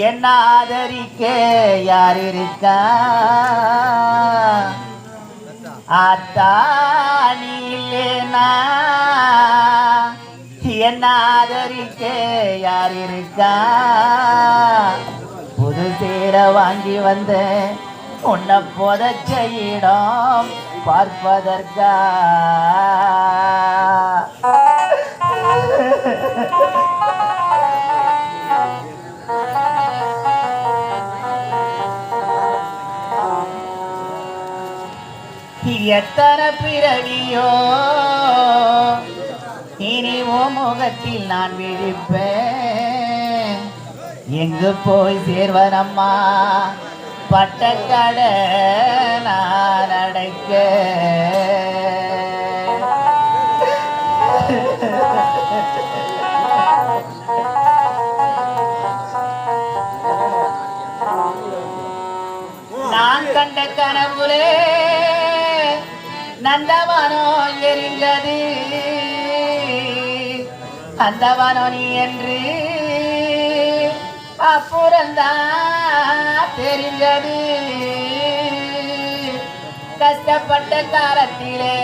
என்ன ஆதரிக்க யார் இருக்கா? ஆத்தானியேனா என்ன ஆதரிக்க யார் இருக்கா? புது சேர வாங்கி வந்தேன். உன்னை புதைச்ச இடம் பார்ப்பதற்கா? எத்தனை பிறவியோ? இனி ஓ முகத்தில் நான் விழிப்பேன். எங்கு போய் சேர்வனம்மா? பட்டக்கட நான் அடைக்க நான் கண்ட கனவுலே நந்தவனோ எரிந்தது. அந்தவனோ நீ என்று அப்புறந்தான் தெரிஞ்சது கஷ்டப்பட்ட காலத்திலே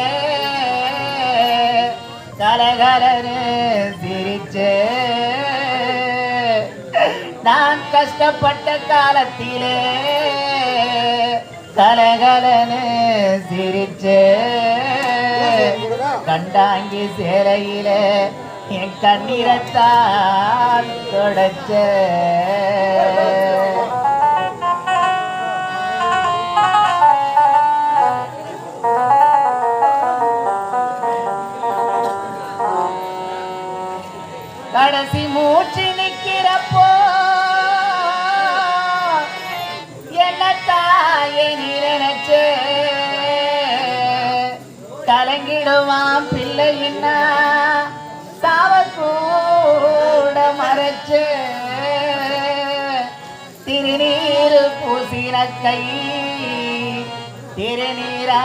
கலகலன்னு சிரிச்சே. நான் கஷ்டப்பட்ட காலத்திலே கலகலன்னு சிரிச்சு. கண்டாங்கி சேலையில என் கண்ணீரத்தான் தொடச்ச. கடைசி மூச்சு நிற்கிறப்போ என்ன தாயை நீ நினைச்சு? கலங்கிடுவான் பிள்ளை என்ன? மறைச்சு திருநீரு பூசின கை திருநீரானதோ.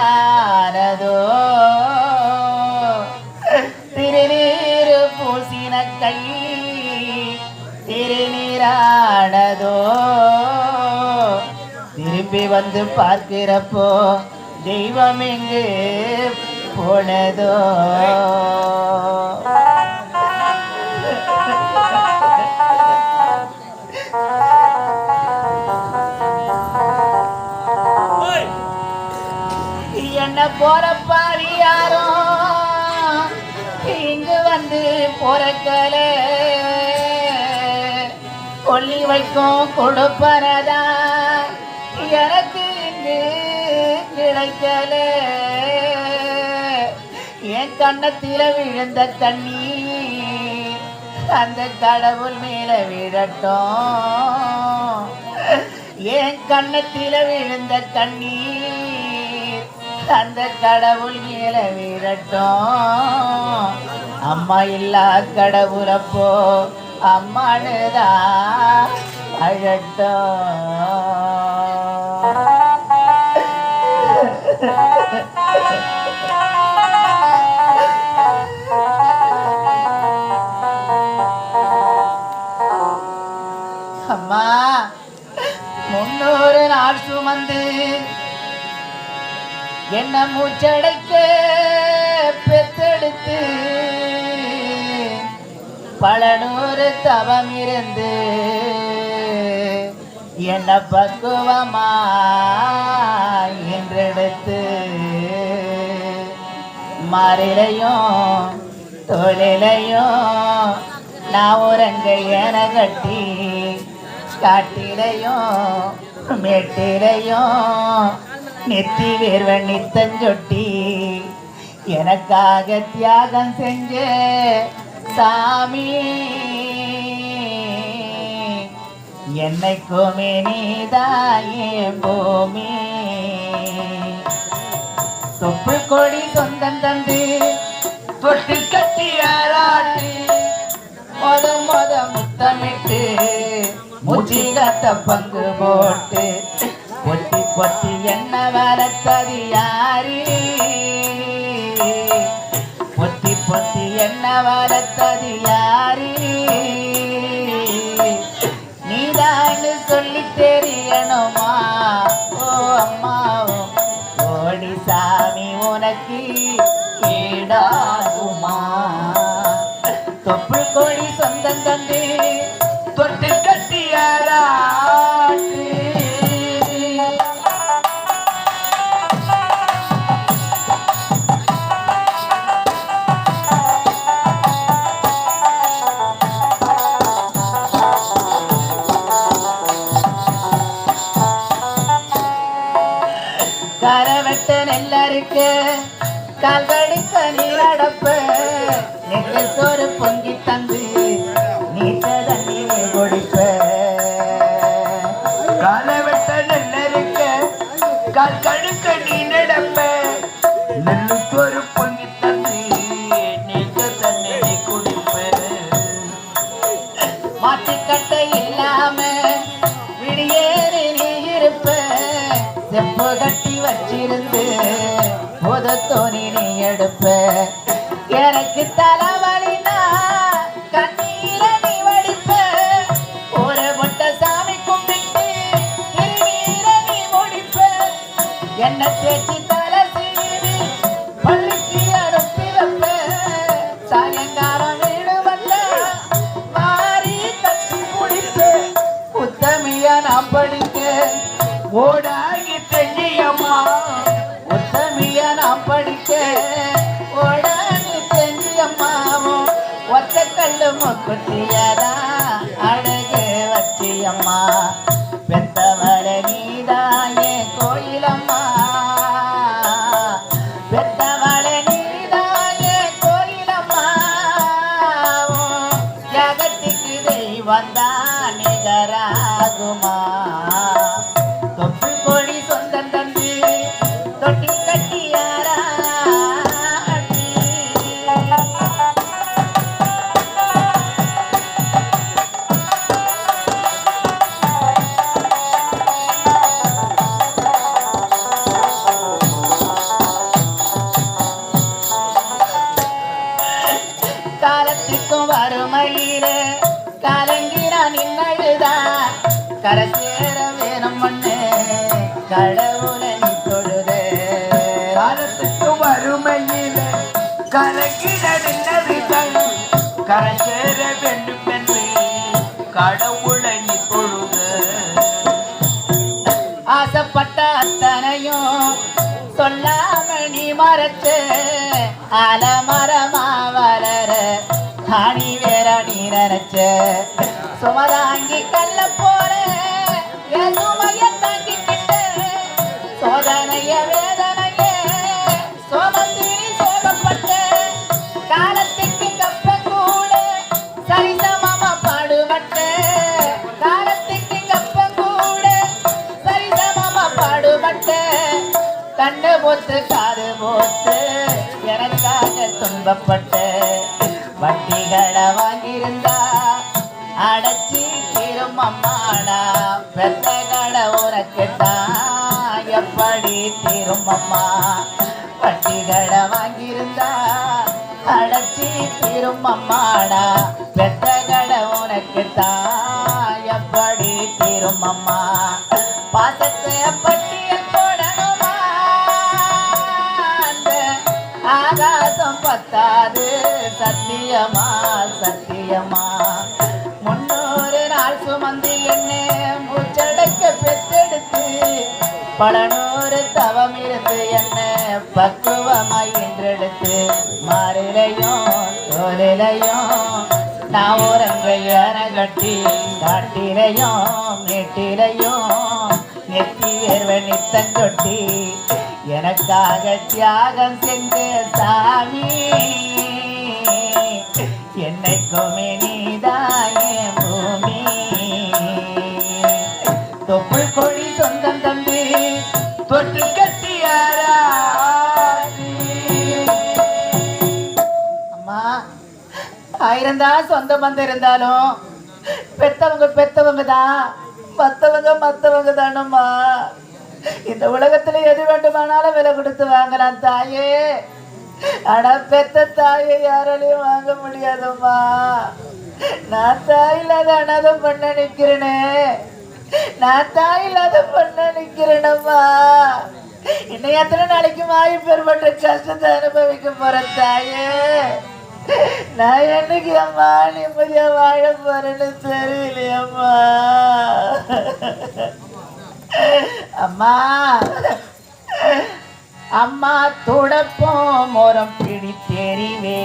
திருநீர் பூசின கை திருநீரானதோ. திரும்பி வந்து பார்க்கிறப்போ தெய்வம் எங்கு போனதோ. என்ன போற யாரோ? இங்கு வந்து பொறக்கல. கொல்லி வைக்கும் கொடுப்பறதா எனக்கு இங்கு கிடைக்கல. என் கண்ணத்தில விழுந்த தண்ணி அந்த கடவுள் மேல விழட்டும் என் கண்ணத்தில விழுந்த தண்ணீர் அந்த கடவுள் மேல வீரட்டும் அம்மா இல்லா கடவுளப்போ அம்மானுதான் அழட்டும். என்ன மூச்சடைக்க பெத்தெடுத்து? பல நூறு தவம் இருந்து என்ன பக்குவமா என்றெடுத்து? மாறிலையும் தொழிலையும் நான் உரங்க என கட்டி காட்டிலையும் மேட்டிலையும் நெத்தி வேர்வ நித்தஞ்சொட்டி எனக்காக தியாகம் செஞ்ச சாமி. என்னைக்குமே நீதாயே பூமி. தொப்பு கொடி சொந்தம் தந்து தொட்டு கட்டி ஆராட்டி மொத மொத முத்தமிட்டு மூச்சு கட்ட பங்கு போட்டு பொத்தி என்ன வளர்த்தது யாரு? பொத்தி பொத்தி என்ன வளர்த்தது யாரு? கரவெட்ட நெல்லருக்கு கால்கடுக்க நீரடப்பு நெல்லு சோறு பொங்கி தந்து நீச்ச தண்ணீர் குடிப்ப. கரவெட்ட நெல்லருக்கு கால் கடுக்க நீ நடப்ப நெல்லு சோறு பொங்கி தந்து இல்லாம விடியேறி நீ இருப்ப செப்பு எடுப்ப. எனக்கு தலைவலி கல்லு கலங்கினா நின்னழுதா கரை சேர வேணும் ஒண்ணு கடவுளை நீ தொழுது. காலத்துக்கும் வறுமையில கலங்கின நின்னழுதான் கரை சேர வேண்டும் என்று கடவுளை நீ தொழுது. ஆசைப்பட்ட அத்தனையும் சொல்லாம நீ மறைச்சு. அலமரமா ஆணி வேற நீ நினைச்ச வாங்கியிருந்தா அடைச்சி திரும்பம்மாடா பெத்த கடை உனக்குத்தான் எப்படி திரும்பம்மா வட்டிகளை வாங்கியிருந்தா அடைச்சி திரும்பம்மாடா பெத்த கடை உனக்குத்தான் எப்படி திரும்பம்மா பாசத்தை பட்டியல் போடணுமா? ஆகாசம் பத்தாது. சத்தியமா சத்தியமா. முன்னூறு நாள் சுமந்து என்ன மூச்சடைக்க பெற்றெடுத்து பல நூறு தவம் இருந்து என்ன பக்குவமாய் என்றெடுத்து மாறிலையும் தோலிலையும் நான் உறங்கையான கட்டி காட்டிலையும் மேட்டிலையும் நெத்தி வேர்வ நித்தங்கொட்டி எனக்காக தியாகம் செஞ்ச சாமி. என்னைக்குமே நீதாயே பூமி. தொப்புள் கொடி சொந்தம் தம்பி தொற்று கட்டியாரா அம்மா ஆயிரம் தான் சொந்த பந்தம் இருந்தாலும் பெத்தவங்க பெத்தவங்க தான் மத்தவங்க மத்தவங்க தானம்மா. இந்த உலகத்துல எது வேண்டுமானாலும் விலை கொடுத்து வாங்கலாம் தாயே. ஆனா பெத்த தாயை யாராலையும் வாங்க முடியாதம்மா. நான் தாய் இல்லாத அனாதம் பண்ண நிக்கிறேனே. நான் தாய் இல்லாத பண்ண நிக்கிறேனம்மா. இன்னும் எத்தனை நாளைக்கு மாய பெருமற்ற கஷ்டத்தை அனுபவிக்க போற தாயே? நான் என்னைக்கு அம்மா நிம்மதியா வாழ போறேன்னு தெரியலையம்மா. அம்மா. அம்மா துடப்போம் மோரம் பிடித்தெறிவே.